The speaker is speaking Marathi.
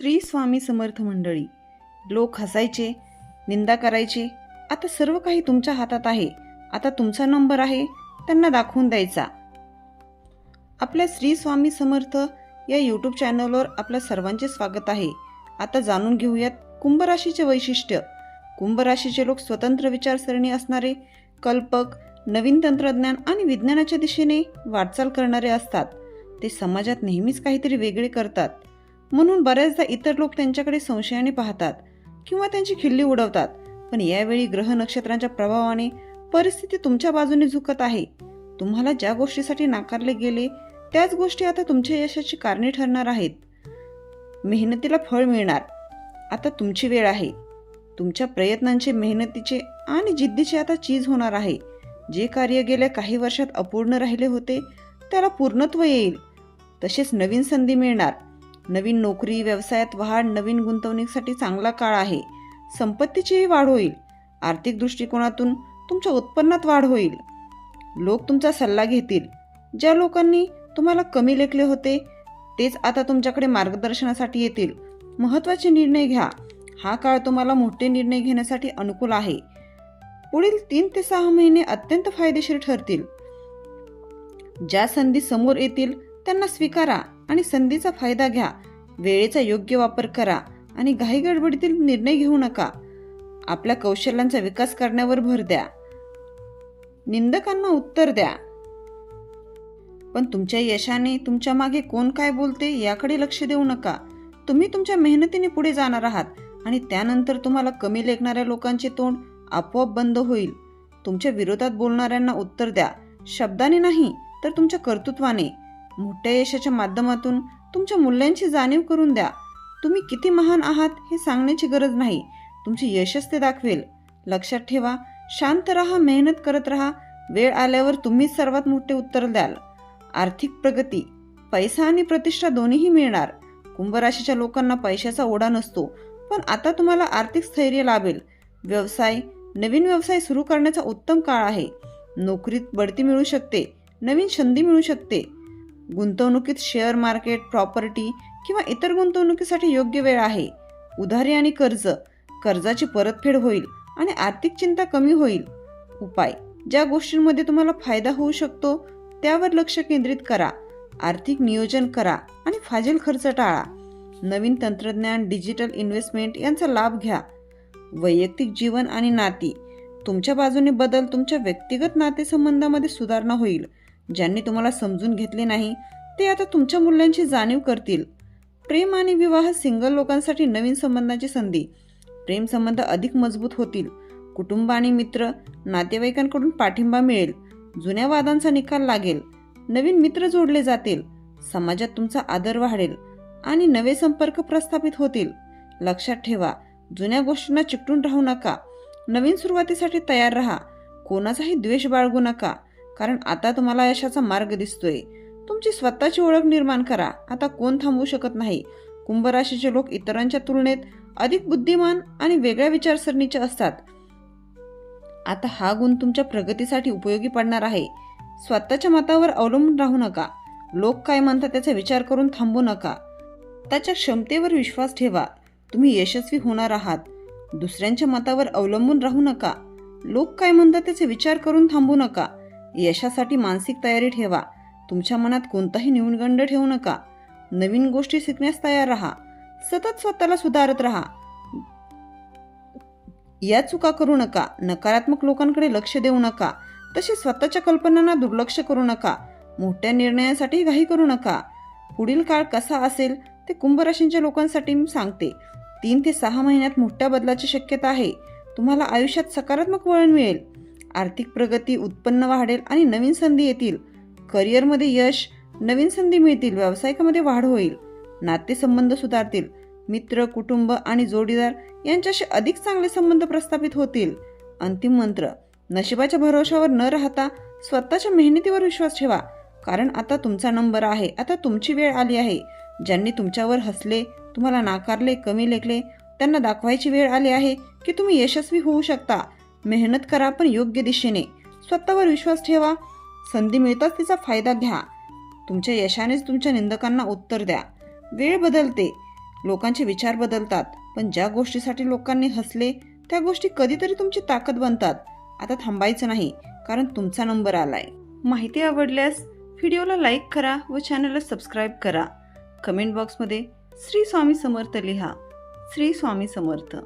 त्रिस्वामी समर्थ मंडळी लोक हसायचे निंदा करायचे आता सर्व काही तुमच्या हातात आहे आता तुमचा नंबर आहे त्यांना दाखवून द्यायचा. आपल्या श्री स्वामी समर्थ या यूट्यूब चॅनलवर आपल्या सर्वांचे स्वागत आहे. आता जाणून घेऊयात कुंभ राशीचे वैशिष्ट्य. कुंभ राशीचे लोक स्वतंत्र विचारसरणी असणारे कल्पक नवीन तंत्रज्ञान आणि विज्ञानाच्या दिशेने वाटचाल करणारे असतात. ते समाजात नेहमीच काहीतरी वेगळे करतात. म्हणून बऱ्याचदा इतर लोक त्यांच्याकडे संशयाने पाहतात किंवा त्यांची खिल्ली उडवतात. पण यावेळी ग्रह नक्षत्रांच्या प्रभावाने परिस्थिती तुमच्या बाजूने झुकत आहे. तुम्हाला ज्या गोष्टीसाठी नाकारले गेले त्याच गोष्टी आता तुमच्या यशाची कारणे ठरणार आहेत. मेहनतीला फळ मिळणार. आता तुमची वेळ आहे. तुमच्या प्रयत्नांचे मेहनतीचे आणि जिद्दीचे आता चीज होणार आहे. जे कार्य गेल्या काही वर्षात अपूर्ण राहिले होते त्याला पूर्णत्व येईल. तसेच नवीन संधी मिळणार. नवीन नोकरी व्यवसायात वाढ नवीन गुंतवणुकीसाठी चांगला काळ आहे. संपत्तीचीही वाढ होईल. आर्थिक दृष्टिकोनातून तुमच्या उत्पन्नात वाढ होईल. लोक तुमचा सल्ला घेतील. ज्या लोकांनी तुम्हाला कमी लेखले होते तेच आता तुमच्याकडे मार्गदर्शनासाठी येतील. महत्त्वाचे निर्णय घ्या. हा काळ तुम्हाला मोठे निर्णय घेण्यासाठी अनुकूल आहे. पुढील तीन ते सहा महिने अत्यंत फायदेशीर ठरतील. ज्या संधी समोर येतील त्यांना स्वीकारा आणि संधीचा फायदा घ्या. वेळेचा योग्य वापर करा आणि घाईगडबडीतील निर्णय घेऊ नका. आपल्या कौशल्यांचा विकास करण्यावर भर द्या. निंदकांना उत्तर द्या. पण तुमच्या यशाने तुमच्या मागे कोण काय बोलते याकडे लक्ष देऊ नका. तुम्ही तुमच्या मेहनतीने पुढे जाणार आहात आणि त्यानंतर तुम्हाला कमी लेखणाऱ्या लोकांचे तोंड आपोआप बंद होईल. तुमच्या विरोधात बोलणाऱ्यांना उत्तर द्या. शब्दाने नाही तर तुमच्या कर्तृत्वाने. मोठ्या यशाच्या माध्यमातून तुमच्या मूल्यांची जाणीव करून द्या. तुम्ही किती महान आहात हे सांगण्याची गरज नाही. तुमचे यशच ते दाखवेल. लक्षात ठेवा शांत राहा मेहनत करत राहा. वेळ आल्यावर तुम्हीच सर्वात मोठे उत्तर द्याल. आर्थिक प्रगती पैसा आणि प्रतिष्ठा दोन्हीही मिळणार. कुंभराशीच्या लोकांना पैशाचा ओढा नसतो पण आता तुम्हाला आर्थिक स्थैर्य लाभेल. व्यवसाय नवीन व्यवसाय सुरू करण्याचा उत्तम काळ आहे. नोकरीत बढती मिळू शकते नवीन संधी मिळू शकते. गुंतवणुकीत शेअर मार्केट प्रॉपर्टी किंवा इतर गुंतवणुकीसाठी योग्य वेळ आहे. उधारी आणि कर्ज कर्जाची परतफेड होईल आणि आर्थिक चिंता कमी होईल. उपाय ज्या गोष्टींमध्ये तुम्हाला फायदा होऊ शकतो त्यावर लक्ष केंद्रित करा. आर्थिक नियोजन करा आणि फाजील खर्च टाळा. नवीन तंत्रज्ञान डिजिटल इन्व्हेस्टमेंट यांचा लाभ घ्या. वैयक्तिक जीवन आणि नाती तुमच्या बाजूने बदल तुमच्या व्यक्तिगत नातेसंबंधामध्ये सुधारणा होईल. ज्यांनी तुम्हाला समजून घेतले नाही ते आता तुमच्या मूल्यांची जाणीव करतील. प्रेम आणि विवाह सिंगल लोकांसाठी नवीन संबंधाची संधी. प्रेम संबंध अधिक मजबूत होतील. कुटुंब आणि मित्र नातेवाईकांकडून पाठिंबा मिळेल. जुन्या वादांचा निकाल लागेल. नवीन मित्र जोडले जातील. समाजात तुमचा आदर वाढेल आणि नवे संपर्क प्रस्थापित होतील. लक्षात ठेवा जुन्या गोष्टींना चिकटून राहू नका. नवीन सुरुवातीसाठी तयार राहा. कोणाचाही द्वेष बाळगू नका. कारण आता तुम्हाला यशाचा मार्ग दिसतोय. तुमची स्वतःची ओळख निर्माण करा. आता कोण थांबवू शकत नाही? कुंभ राशीचे लोक इतरांच्या तुलनेत अधिक बुद्धिमान आणि वेगळ्या विचारसरणीचे असतात. आता हा गुण तुमच्या प्रगतीसाठी उपयोगी पडणार आहे. स्वतःच्या मतावर अवलंबून राहू नका. लोक काय म्हणतात त्याचा विचार करून थांबू नका. त्याच्या क्षमतेवर विश्वास ठेवा. तुम्ही यशस्वी होणार आहात. दुसऱ्यांच्या मतावर अवलंबून राहू नका. लोक काय म्हणतात त्याचे विचार करून थांबू नका. यशासाठी मानसिक तयारी ठेवा. तुमच्या मनात कोणताही न्यूनगंड ठेवू नका. नवीन गोष्टी शिकण्यास तयार राहा. सतत स्वतःला सुधारत राहा. या चुका करू नका. नकारात्मक लोकांकडे लक्ष देऊ नका. तसे स्वतःच्या कल्पनांना दुर्लक्ष करू नका. मोठ्या निर्णयासाठी घाई करू नका. पुढील काळ कसा असेल ते कुंभराशींच्या लोकांसाठी मी सांगते. तीन ते सहा महिन्यात मोठ्या बदलाची शक्यता आहे. तुम्हाला आयुष्यात सकारात्मक वळण मिळेल. आर्थिक प्रगती उत्पन्न वाढेल आणि नवीन संधी येतील. करिअरमध्ये यश नवीन संधी मिळतील व्यावसायिकामध्ये वाढ होईल. नातेसंबंध सुधारतील. मित्र कुटुंब आणि जोडीदार यांच्याशी अधिक चांगले संबंध प्रस्थापित होतील. अंतिम मंत्र नशिबाच्या भरोशावर न राहता स्वतःच्या मेहनतीवर विश्वास ठेवा. कारण आता तुमचा नंबर आहे आता तुमची वेळ आली आहे. ज्यांनी तुमच्यावर हसले तुम्हाला नाकारले कमी लेखले त्यांना दाखवायची वेळ आली आहे की तुम्ही यशस्वी होऊ शकता. मेहनत करा पण योग्य दिशेने. स्वतःवर विश्वास ठेवा. संधी मिळताच तिचा फायदा घ्या. तुमच्या यशानेच तुमच्या निंदकांना उत्तर द्या. वेळ बदलते. लोकांचे विचार बदलतात. पण ज्या गोष्टीसाठी लोकांनी हसले त्या गोष्टी कधीतरी तुमची ताकद बनतात. आता थांबायचं नाही कारण तुमचा नंबर आलाय. माहिती आवडल्यास व्हिडिओला लाईक करा व चॅनलला सबस्क्राईब करा. कमेंट बॉक्समध्ये श्री स्वामी समर्थ लिहा. श्री स्वामी समर्थ.